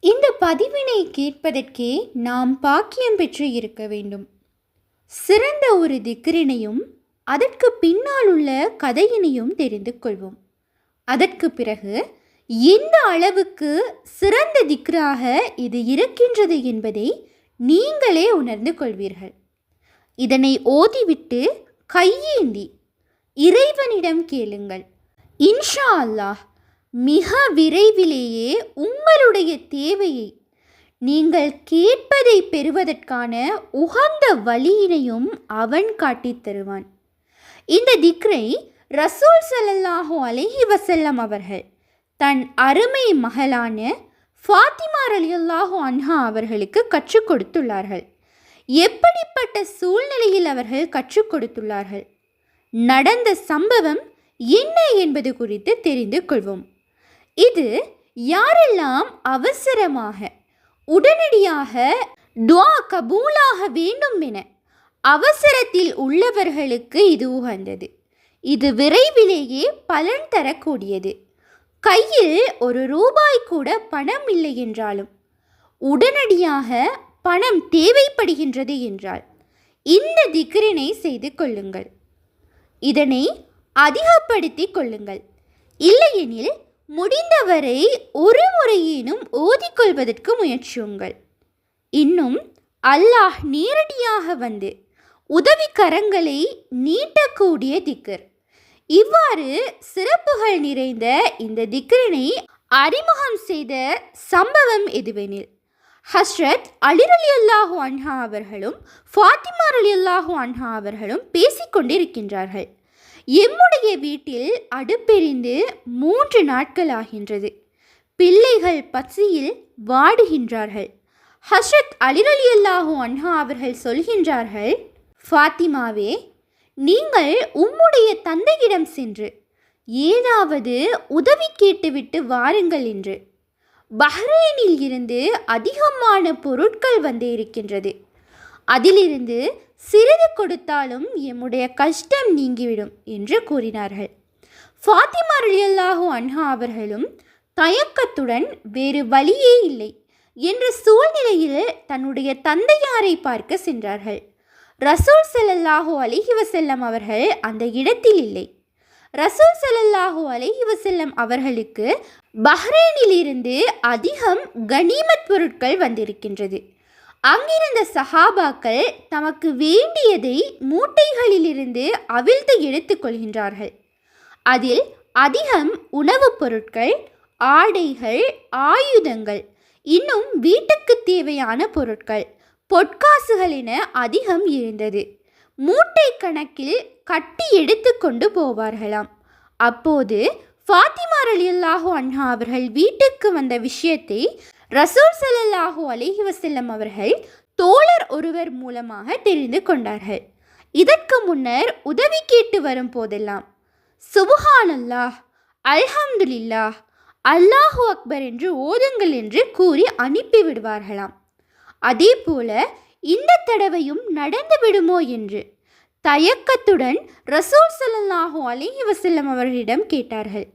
இந்த பதிவினை கேட்பதற்கே நாம் பாக்கியம் பெற்று இருக்க வேண்டும். சிறந்த ஒரு திக்ரினையும் அதற்கு பின்னால் உள்ள கதையினையும் தெரிந்து கொள்வோம். அதற்கு பிறகு எந்த அளவுக்கு சிறந்த திக்ராக இது இருக்கின்றது என்பதை நீங்களே உணர்ந்து கொள்வீர்கள். இதனை ஓதிவிட்டு கையேந்தி இறைவனிடம் கேளுங்கள். இன்ஷா அல்லாஹ் மிக விரைவிலேயே உங்களுடைய தேவையை நீங்கள் கேட்பதை பெறுவதற்கான உகந்த வழியினையும் அவன் காட்டித் தருவான். இந்த திக்ரை ரசூல் சல்லாஹூ அலஹி வசல்லம் அவர்கள் தன் அருமை மகளான ஃபாத்திமா ரலியல்லாஹு அன்ஹா அவர்களுக்கு கற்றுக் கொடுத்துள்ளார்கள். எப்படிப்பட்ட சூழ்நிலையில் அவர்கள் கற்றுக் கொடுத்துள்ளார்கள்? நடந்த சம்பவம் என்ன என்பது குறித்து தெரிந்து கொள்வோம். இது யாரெல்லாம் அவசரமாக உடனடியாக துவா கபூலாக வேண்டும் என அவசரத்தில் உள்ளவர்களுக்கு இது உகந்தது. இது விரைவிலேயே பலன் தரக்கூடியது. கையில் ஒரு ரூபாய் கூட பணம் இல்லை என்றாலும் உடனடியாக பணம் தேவைப்படுகின்றது என்றால் இந்த திக்ரினை செய்து கொள்ளுங்கள். இதனை அதிகப்படுத்தி கொள்ளுங்கள். இல்லையெனில் முடிந்தவரை ஒரு முறையேனும் ஓதிக்கொள்வதற்கு முயற்சியுங்கள். இன்னும் அல்லாஹ் நேரடியாக வந்து உதவிக்கரங்களை நீட்டக்கூடிய திக்கர் இவ்வாறு சிறப்புகள் நிறைந்த இந்த திக்கரினை அறிமுகம் செய்த சம்பவம் எதுவெனில் ஹஸ்ரத் அலிரலி அல்லாஹு அன்ஹா அவர்களும் ஃபாத்திமா அலி அல்லாஹு அன்ஹா அவர்களும் பேசிக்கொண்டிருக்கின்றார்கள். எம்முடைய வீட்டில் அடுப்பெரிந்து மூன்று நாட்கள் ஆகின்றது பிள்ளைகள் பசியில் வாடுகின்றார்கள். ஹஸ்ரத் அலிரலி அல்லாஹூ அன்ஹா அவர்கள் சொல்கின்றார்கள் ஃபாத்திமாவே நீங்கள் உம்முடைய தந்தையிடம் சென்று ஏதாவது உதவி கேட்டுவிட்டு வாருங்கள் என்று. பஹ்ரைனில் இருந்து அதிகமான பொருட்கள் வந்து இருக்கின்றது. அதிலிருந்து சிறிது கொடுத்தாலும் எம்முடைய கஷ்டம் நீங்கிவிடும் என்று கூறினார்கள். ஃபாத்திமா ரலியல்லாஹு அன்ஹா அவர்களும் தயக்கத்துடன் வேறு வழியே இல்லை என்ற சூழ்நிலையில் தன்னுடைய தந்தையாரை பார்க்க சென்றார்கள். ரசூல் செல்லல்லாஹு அலிஹி வசல்லம் அவர்கள் அந்த இடத்தில் இல்லை. ரசூல் செல்லல்லாஹு அலிஹி வசல்லம் அவர்களுக்கு பஹ்ரைனிலிருந்து அதிகம் கனிமத் பொருட்கள் வந்திருக்கின்றது. அங்கிருந்த சஹாபாக்கள் தமக்கு வேண்டியதை மூட்டைகளிலிருந்து அவிழ்த்து எடுத்துக்கொள்கின்றார்கள் அதில் அதிகம் உணவுப் பொருட்கள் ஆடைகள் ஆயுதங்கள் இன்னும் வீட்டுக்கு தேவையான பொருட்கள் பொற்காசுகள் என அதிகம் இருந்தது. மூட்டை கணக்கில் கட்டி எடுத்து கொண்டு போவார்களாம். அப்போது ஃபாத்திமா அல்லாஹூ அன்ஹா அவர்கள் வீட்டுக்கு வந்த விஷயத்தை ரசூல் சலல்லாஹூ அலைஹி வசல்லம் அவர்கள் தோழர் ஒருவர் மூலமாக தெரிந்து கொண்டார்கள். இதற்கு முன்னர் உதவி கேட்டு வரும் போதெல்லாம் சுபஹானல்லாஹ் அல்ஹம்துலில்லாஹ் அல்லாஹு அக்பர் என்று ஓதுங்கள் என்று கூறி அனுப்பி விடுவார்களாம். அதே போல இந்த தடவையும் நடந்து விடுமோ என்று தயக்கத்துடன் ரசூல் சல்லாஹூ அலிஹி வசல்லம் அவர்களிடம் கேட்டார்கள்.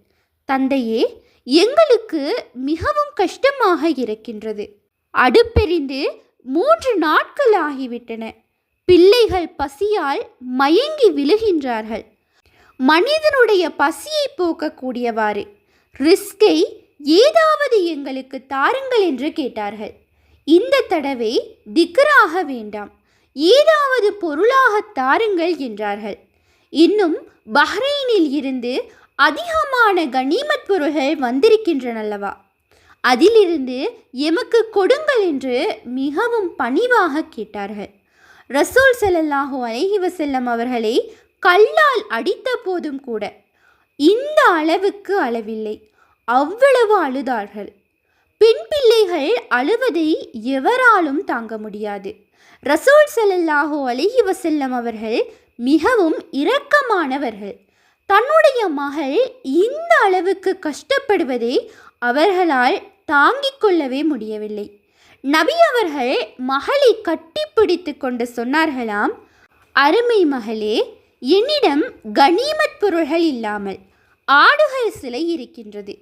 தந்தையே எங்களுக்கு மிகவும் கஷ்டமாக இருக்கின்றது. அடுப்பெறிந்து மூன்று நாட்கள் ஆகிவிட்டன. பிள்ளைகள் பசியால் மயங்கி விழுகின்றார்கள். மனிதனுடைய பசியை போக்கக்கூடியவாறு ரிஸ்கை ஏதாவது எங்களுக்கு தாருங்கள் என்று கேட்டார்கள். இந்த தடவை திக்கராக வேண்டாம். ஏதாவது பொருளாக தாருங்கள் என்றார்கள். இன்னும் பஹ்ரைனில் இருந்து அதிகமான கனிமத் பொருள்கள் வந்திருக்கின்றனல்லவா? அதிலிருந்து எமக்கு கொடுங்கள் என்று மிகவும் பணிவாக கேட்டார்கள். ரசூல் ஸல்லல்லாஹு அலைஹி வஸல்லம் அவர்களை கல்லால் அடித்த போதும் கூட இந்த அளவுக்கு அளவில்லை. அவ்வளவு அழுதார்கள். பெண் பிள்ளைகள் அழுவதை எவராலும் தாங்க முடியாது. ரசூல் ஸல்லல்லாஹு அலைஹி வஸல்லம் அவர்கள் மிகவும் இரக்கமானவர்கள். தன்னுடைய மகள் இந்த அளவுக்கு கஷ்டப்படுவதை அவர்களால் தாங்கிக் கொள்ளவே முடியவில்லை. நபி அவர்கள் மகளை கட்டிப்பிடித்து கொண்டு சொன்னார்களாம் அருமை மகளே என்னிடம் கனிமத் பொருள்கள் இல்லாமல் ஆடுகள் சிலை இருக்கின்றது.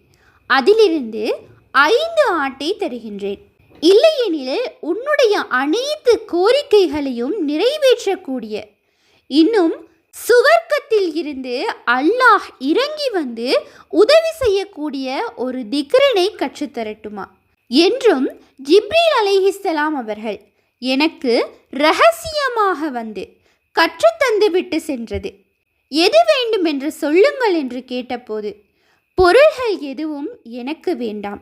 அதிலிருந்து ஐந்து ஆட்டை தருகின்றேன். இல்லையெனில் உன்னுடைய அனைத்து கோரிக்கைகளையும் நிறைவேற்றக்கூடிய. இன்னும் சுவர்க்கத்தில் இருந்து அல்லாஹ் இறங்கி வந்து உதவி செய்யக்கூடிய ஒரு திக்ரனை கற்றுத்தரட்டுமா? என்றும் ஜிப்ரீல் அலிஹிஸ்லாம் அவர்கள் எனக்கு ரகசியமாக வந்து கற்றுத்தந்து விட்டு சென்றது. எது வேண்டும் என்று சொல்லுங்கள் என்று கேட்டபோது பொருள்கள் எதுவும் எனக்கு வேண்டாம்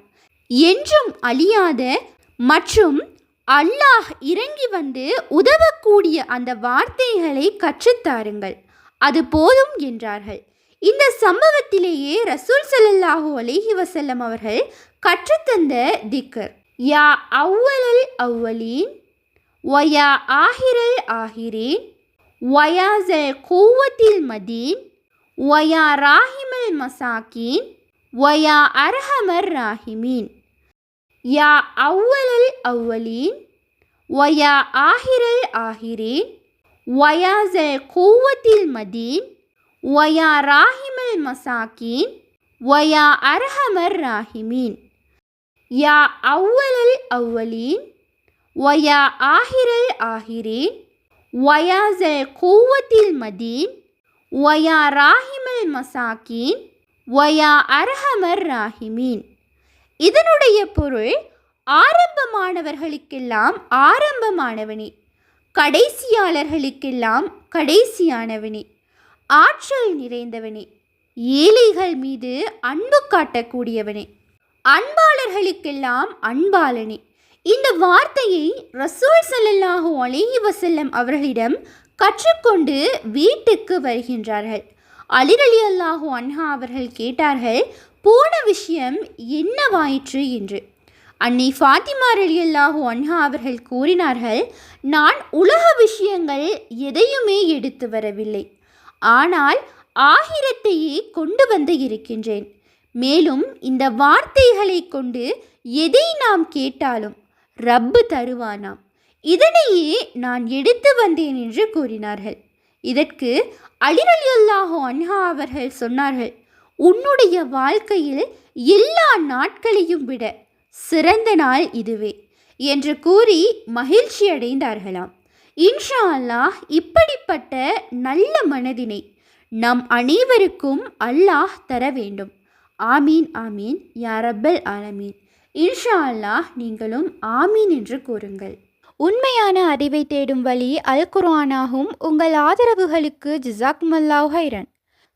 என்றும் அழியாத மற்றும் அல்லாஹ் இறங்கி வந்து உதவக்கூடிய அந்த வார்த்தைகளை கற்றுத்தாருங்கள். அது போதும் என்றார்கள். இந்த சம்பவத்திலேயே ரசூல் சல்லாஹூ அலைஹி வசல்லம் அவர்கள் கற்றுத்தந்த திக்கர் யா அவ்வலல் அவ்வலீன் ஒயா ஆஹிரல் ஆஹிரீன் வயாசல் கூவத்தில் மதீன் ஒயா ராஹிமல் மசாக்கீன் ஒயா அர்ஹமர் ராஹிமீன். யா அவ்வலல் அவ்வலீன் வயா ஆஹிரல் ஆஹிரீன் வயாசல் கூவத்தில் மதீன் வயா ராஹிமல் மசாக்கீன் வயா அர்ஹமர் ராஹிமீன் யா அவ்வலல் அவ்வலீன் வயா ஆஹிரல் ஆஹிரீன் வயாசல் கூவத்தில் மதீன் வயா ராஹிமல் மசாக்கீன் வயா அர்ஹமர் ராஹிமீன் இதனுடைய பொருள் ஆரம்பமானவர்களுக்கெல்லாம் ஆரம்பமானவனே கடைசியாளர்களுக்கெல்லாம் கடைசியானவனே ஆற்றல் நிறைந்தவனே ஏழைகள் மீது அன்பு காட்டக்கூடியவனே அன்பாளர்களுக்கெல்லாம் அன்பாளனே. இந்த வார்த்தையை ரசூல் ஸல்லல்லாஹு அலேஹி வசல்லம் அவர்களிடம் கற்றுக்கொண்டு வீட்டுக்கு வருகின்றார்கள். அலிரலி அல்லாஹு அன்ஹா அவர்கள் கேட்டார்கள் போன விஷயம் என்னவாயிற்று என்று. அன்னை ஃபாத்திமா ரலியல்லாஹு அன்ஹா அவர்கள் கூறினார்கள் நான் உலக விஷயங்கள் எதையுமே எடுத்து வரவில்லை. ஆனால் ஆகிரத்தையே கொண்டு வந்து இருக்கின்றேன். மேலும் இந்த வார்த்தைகளை கொண்டு எதை நாம் கேட்டாலும் ரப்பு தருவானாம். இதனையே நான் எடுத்து வந்தேன் என்று கூறினார்கள். இதற்கு அலிரலியல்லாஹு அன்ஹா அவர்கள் சொன்னார்கள் உன்னுடைய வாழ்க்கையில் எல்லா நாட்களையும் விட சிறந்த நாள் இதுவே என்று கூறி மகிழ்ச்சி அடைந்தார்களாம். இன்ஷா அல்லாஹ் இப்படிப்பட்ட நல்ல மனதினை நம் அனைவருக்கும் அல்லாஹ் தர வேண்டும். ஆமீன் ஆமீன். யாரப்பல் ஆலமீன். இன்ஷா அல்லாஹ் நீங்களும் ஆமீன் என்று கூறுங்கள். உண்மையான அறிவை தேடும் வழி அல் குர்ஆனாகும். உங்கள் ஆதரவுகளுக்கு ஜிசாக்மல்லாஹ் ஹைரன்